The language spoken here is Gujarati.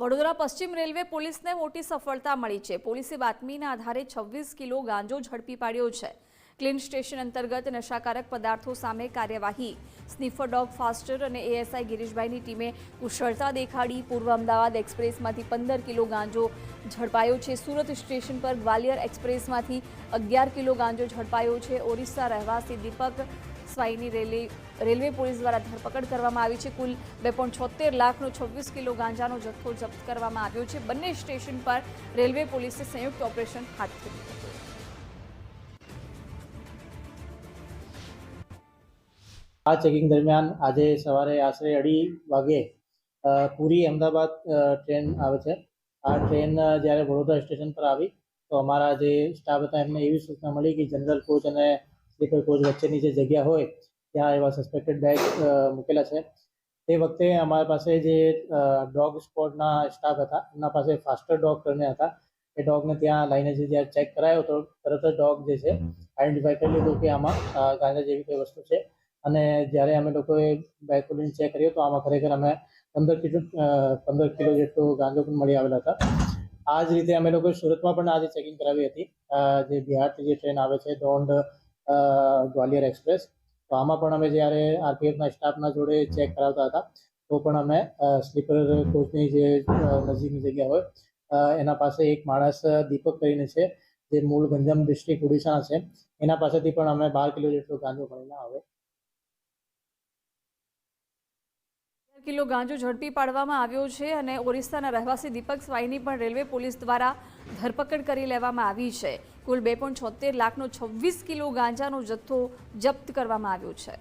વડોદરા પશ્ચિમ રેલવે પોલીસને મોટી સફળતા મળી છે. પોલીસે બાતમીના આધારે છવ્વીસ કિલો ગાંજો ઝડપી પાડ્યો છે. ક્લીન સ્ટેશન અંતર્ગત નશાકારક પદાર્થો સામે કાર્યવાહી. સ્નીફર ડોગ ફાસ્ટર અને એએસઆઈ ગિરીશભાઈની ટીમે કુશળતા દેખાડી. પૂર્વ અમદાવાદ એક્સપ્રેસમાંથી પંદર કિલો ગાંજો ઝડપાયો છે. સુરત સ્ટેશન પર ગ્વાલિયર એક્સપ્રેસમાંથી અગિયાર કિલો ગાંજો ઝડપાયો છે. ઓરિસ્સા રહેવાસી દીપક સ્વાઈની રેલવે રેલવે પોલીસ દ્વારા ધરપકડ કરવામાં આવી છે. કુલ બે પોઈન્ટ લાખનો છવ્વીસ કિલો ગાંજાનો જથ્થો જપ્ત કરવામાં આવ્યો છે. બંને સ્ટેશન પર રેલવે પોલીસે સંયુક્ત ઓપરેશન હાથ ધર્યું હતું. આ ચેકિંગ દરમિયાન આજે સવારે આશરે અઢી વાગે પૂરી અમદાવાદ ટ્રેન આવે છે. આ ટ્રેન જ્યારે વડોદરા સ્ટેશન પર આવી તો અમારા જે સ્ટાફ હતા એમને એવી સૂચના મળી કે જનરલ કોચ અને સ્લીપર કોચ વચ્ચેની જે જગ્યા હોય ત્યાં એવા સસ્પેક્ટેડ બેગ મૂકેલા છે. તે વખતે અમારા પાસે જે ડોગ સ્પોટના સ્ટાફ હતા એમના પાસે ફાસ્ટર ડોગ કરીને હતા. એ ડોગને ત્યાં લાઈને જે જ્યારે ચેક કરાયો તો તરત જ ડોગ જે છે આઈડેન્ટિફાઈ કરી લીધું કે આમાં ગાંજા જેવી કોઈ વસ્તુ છે. અને જ્યારે અમે લોકોએ બેગ ખોલીને ચેક કર્યો, તો આમાં ખરેખર અમે પંદર કિલો પંદર કિલો જેટલો ગાંજો પણ મળી આવેલા હતા. આ જ રીતે અમે લોકોએ સુરતમાં પણ આજે ચેકિંગ કરાવી હતી. જે બિહારથી જે ટ્રેન આવે છે, દોંડ ગ્વાલિયર એક્સપ્રેસ તો આમાં પણ અમે જ્યારે આરપીએફના સ્ટાફના જોડે ચેક કરાવતા હતા, તો પણ અમે સ્લીપર કોચની જે નજીકની જગ્યા હોય એના પાસે એક માણસ દીપક કરીને છે, જે મૂળ ગંજમ ડિસ્ટ્રિક્ટ ઓડિશાના છે, એના પાસેથી પણ અમે બાર કિલો જેટલો ગાંજો મળીને આવે. કિલો ગાંજો ઝડપી પાડવામાં આવ્યો છે અને ઓરિસ્સાના રહેવાસી દીપક સ્વાઈની પણ રેલવે પોલીસ દ્વારા ધરપકડ કરી લેવામાં આવી છે. કુલ બે લાખનો છવ્વીસ કિલો ગાંજાનો જથ્થો જપ્ત કરવામાં આવ્યો છે.